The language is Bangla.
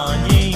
জানে